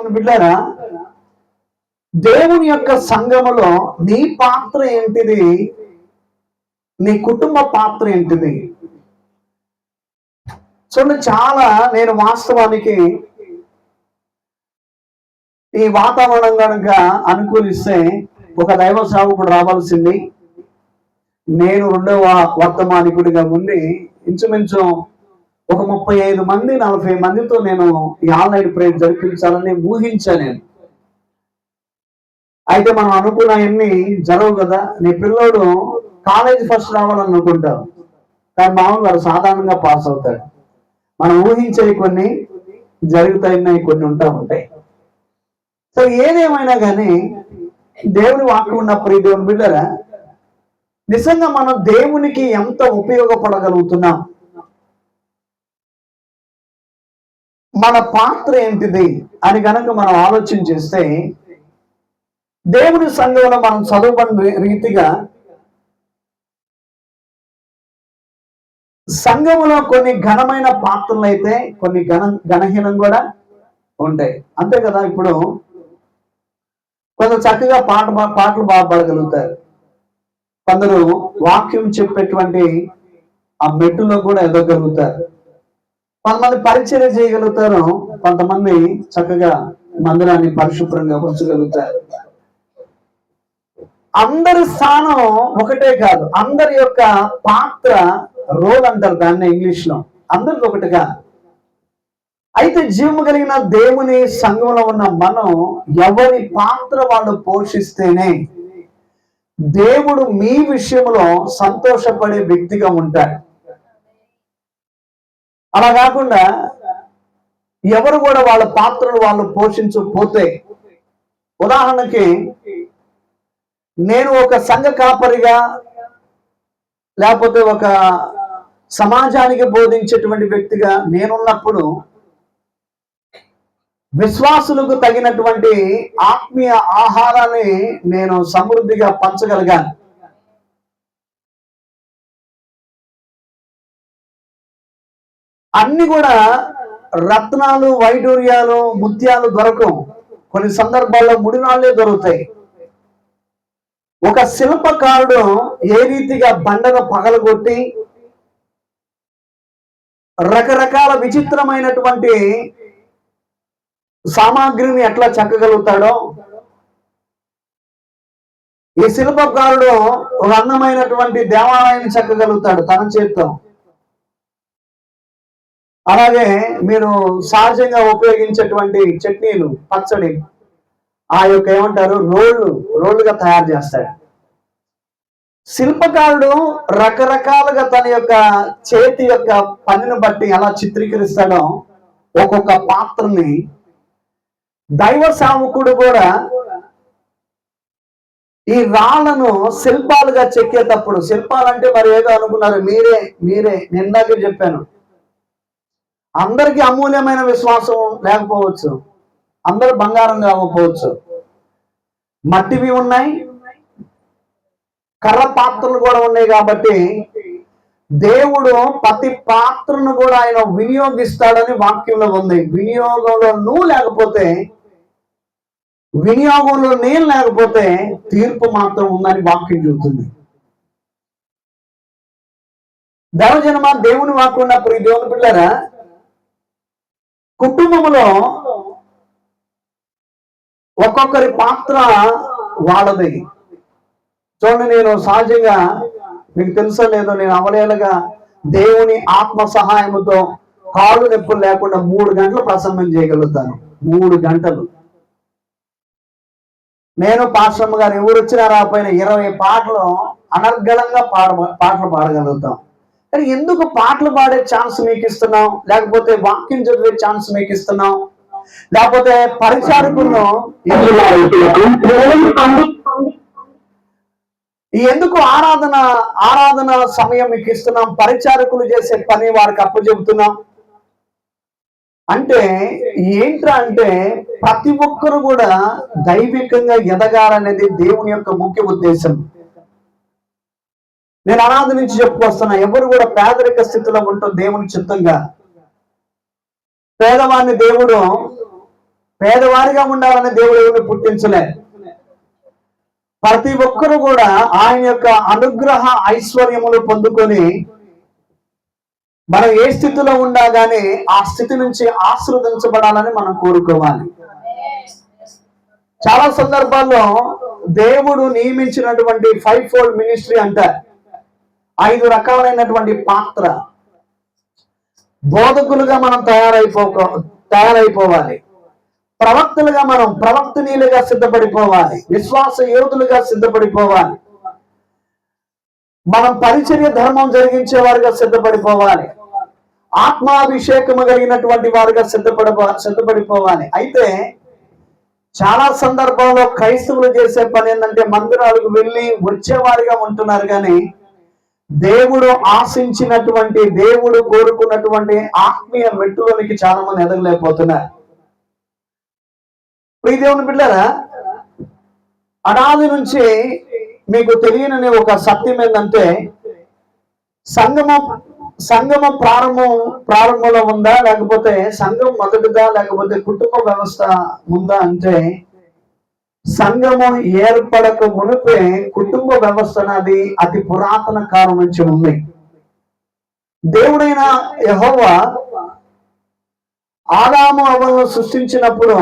దేవుని బిడ్డారా? దేవుని యొక్క సంఘములో నీ పాత్ర ఏంటిది? నీ కుటుంబ పాత్ర ఏంటిది? చూడండి చాలా నేను వాస్తవానికి ఈ వాతావరణం కనుక అనుకూలిస్తే ఒక దైవ సేవకుడు రావాల్సింది. నేను రెండవ వర్తమానికుడిగా ఉండి ఇంచుమించు ఒక ముప్పై ఐదు మంది నలభై మందితో నేను ఈ ఆన్లైన్ ప్రేయర్ జరిపించాలని ఊహించా నేను. అయితే మనం అనుకున్నవన్నీ జరగవు కదా. నీ పిల్లోడు కాలేజ్ ఫస్ట్ రావాలని కానీ మామూలు సాధారణంగా పాస్ అవుతాడు. మనం ఊహించేవి కొన్ని జరుగుతాయి కొన్ని ఉంటా ఉంటాయి. సో ఏదేమైనా కానీ దేవుని వాక్యం ఉన్న ఈ దేవుని బిడ్డరా నిజంగా మనం దేవునికి ఎంత ఉపయోగపడగలుగుతున్నాం? మన పాత్ర ఏంటిది అని కనుక మనం ఆలోచన చేస్తే దేవుని సంఘంలో మనం చదువుకున్న రీతిగా సంఘములో కొన్ని ఘనమైన పాత్రలు అయితే కొన్ని ఘన ఘనహీనం కూడా ఉంటాయి. అంతే కదా ఇప్పుడు? కొంత చక్కగా పాట పాటలు బాగా పాడగలుగుతారు. కొందరు వాక్యం చెప్పేటువంటి ఆ మెట్టులో కూడా ఎదగలుగుతారు. కొంతమంది పరిచయం చేయగలుగుతారు కొంతమంది చక్కగా మందిరాన్ని పరిశుభ్రంగా ఉంచగలుగుతారు. అందరి స్థానం ఒకటే కాదు అందరి యొక్క పాత్ర రోల్ అంటారు దాన్ని ఇంగ్లీష్లో అందరికి ఒకటిగా అయితే జీవము కలిగిన దేవుని సంఘంలో ఉన్న మనం ఎవరి పాత్ర వాళ్ళు పోషిస్తేనే దేవుడు మీ విషయంలో సంతోషపడే వ్యక్తిగా ఉంటాడు. అలా కాకుండా ఎవరు కూడా వాళ్ళ పాత్రలు వాళ్ళు పోషించకపోతే ఉదాహరణకి నేను ఒక సంఘ కాపరిగా లేకపోతే ఒక సమాజానికి బోధించేటువంటి వ్యక్తిగా నేనున్నప్పుడు విశ్వాసులకు తగినటువంటి ఆత్మీయ ఆహారాన్ని నేను సమృద్ధిగా పంచగలిగాను. అన్ని కూడా రత్నాలు వైడూర్యాలు ముత్యాలు దొరకవు. కొన్ని సందర్భాల్లో ముడినాళ్ళే దొరుకుతాయి. ఒక శిల్పకారుడు ఏ రీతిగా బండను పగలగొట్టి రకరకాల విచిత్రమైనటువంటి సామాగ్రిని ఎట్లా చెక్కగలుగుతాడో ఈ శిల్పకారుడు ఒక అందమైనటువంటి దేవాలయాన్ని చెక్కగలుగుతాడు తన చేత్తో. అలాగే మీరు సహజంగా ఉపయోగించేటువంటి చట్నీలు పచ్చడి ఆ యొక్క ఏమంటారు రోళ్ళు రోళ్ళుగా తయారు చేస్తాడు శిల్పకారుడు రకరకాలుగా తన యొక్క చేతి యొక్క పనిని బట్టి ఎలా చిత్రీకరిస్తాడో ఒక్కొక్క పాత్రని దైవ సాముకుడు కూడా ఈ రాళ్ళను శిల్పాలుగా చెక్కేటప్పుడు శిల్పాలంటే మరి ఏదో అనుకున్నారు మీరే మీరే నిందాకే చెప్పాను. అందరికీ అమూల్యమైన విశ్వాసం లేకపోవచ్చు. అందరు బంగారం కాకపోవచ్చు. మట్టివి ఉన్నాయి. కర్ర పాత్రలు కూడా ఉన్నాయి కాబట్టి దేవుడు ప్రతి పాత్రను కూడా ఆయన వినియోగిస్తాడని వాక్యంలో ఉంది. వినియోగంలో నువ్వు లేకపోతే వినియోగంలో నేను లేకపోతే తీర్పు మాత్రం ఉందని వాక్యం చెబుతుంది. దేవజనమా దేవుని వాక్యం ఉన్నప్పుడు ఈ దేవుని పిల్లరా కుటుంబంలో ఒక్కొక్కరి పాత్ర వాళ్ళది. చూడండి నేను సహజంగా మీకు తెలుసో లేదో నేను అవలేలుగా దేవుని ఆత్మ సహాయంతో కాళ్ళు నొప్పులు లేకుండా మూడు గంటలు ప్రసంగం చేయగలుగుతాను. మూడు గంటలు. నేను పాశ్రమ గారు ఎవరు వచ్చినా రాపోయిన ఇరవై పాటలు అనర్గళంగా పాడ పాటలు పాడగలుగుతాం. కానీ ఎందుకు పాటలు పాడే ఛాన్స్ మీకు ఇస్తున్నాం లేకపోతే వాక్యం చదివే ఛాన్స్ మీకు ఇస్తున్నాం లేకపోతే పరిచారకులను ఎందుకు ఆరాధన ఆరాధన సమయం మీకు ఇస్తున్నాం పరిచారకులు చేసే పని వారికి అప్పచెబుతున్నాం. అంటే ఏంట్రా అంటే ప్రతి ఒక్కరు కూడా దైవికంగా ఎదగాలనేది దేవుని యొక్క ముఖ్య ఉద్దేశం. నేను అనాథ నుంచి చెప్పుకొస్తున్నా. ఎవరు కూడా పేదరిక స్థితిలో ఉంటాం దేవుని చిత్తంగా పేదవాడిని దేవుడు పేదవారిగా ఉండాలని దేవుడు ఎవరిని పుట్టించలేదు. ప్రతి ఒక్కరు కూడా ఆయన యొక్క అనుగ్రహ ఐశ్వర్యములు పొందుకొని మనం ఏ స్థితిలో ఉండా గానీ ఆ స్థితి నుంచి ఆశీర్వదించబడాలని మనం కోరుకోవాలి. చాలా సందర్భాల్లో దేవుడు నియమించినటువంటి ఫైవ్ ఫోల్డ్ మినిస్ట్రీ అంటారు. ఐదు రకాలైనటువంటి పాత్ర బోధకులుగా మనం తయారైపో తయారైపోవాలి. ప్రవక్తలుగా మనం ప్రవక్తనీయులుగా సిద్ధపడిపోవాలి. విశ్వాస యోధులుగా సిద్ధపడిపోవాలి. మనం పరిచర్య ధర్మం జరిగించే వారుగా సిద్ధపడిపోవాలి. ఆత్మాభిషేకము కలిగినటువంటి వారుగా సిద్ధపడిపో సిద్ధపడిపోవాలి. అయితే చాలా సందర్భాల్లో క్రైస్తవులు చేసే పని ఏంటంటే మందిరాలకు వెళ్ళి వచ్చేవారిగా ఉంటున్నారు కానీ దేవుడు ఆశించినటువంటి దేవుడు కోరుకున్నటువంటి ఆత్మీయ మెట్టులోనికి చాలా మంది ఎదగలేకపోతున్నారు. ప్రియ దేవుని బిడ్డారా అనాది నుంచి మీకు తెలియనని ఒక సత్యం ఏంటంటే సంగమం సంగమం ప్రారంభం ప్రారంభంలో ఉందా లేకపోతే సంఘం మొదటిదా లేకపోతే కుటుంబ వ్యవస్థ ఉందా అంటే సంఘము ఏర్పడక మునిపే కుటుంబ వ్యవస్థ అనేది అతి పురాతన కాలం నుంచి ఉంది. దేవుడైన యెహోవా ఆదాము అవలను సృష్టించినప్పుడు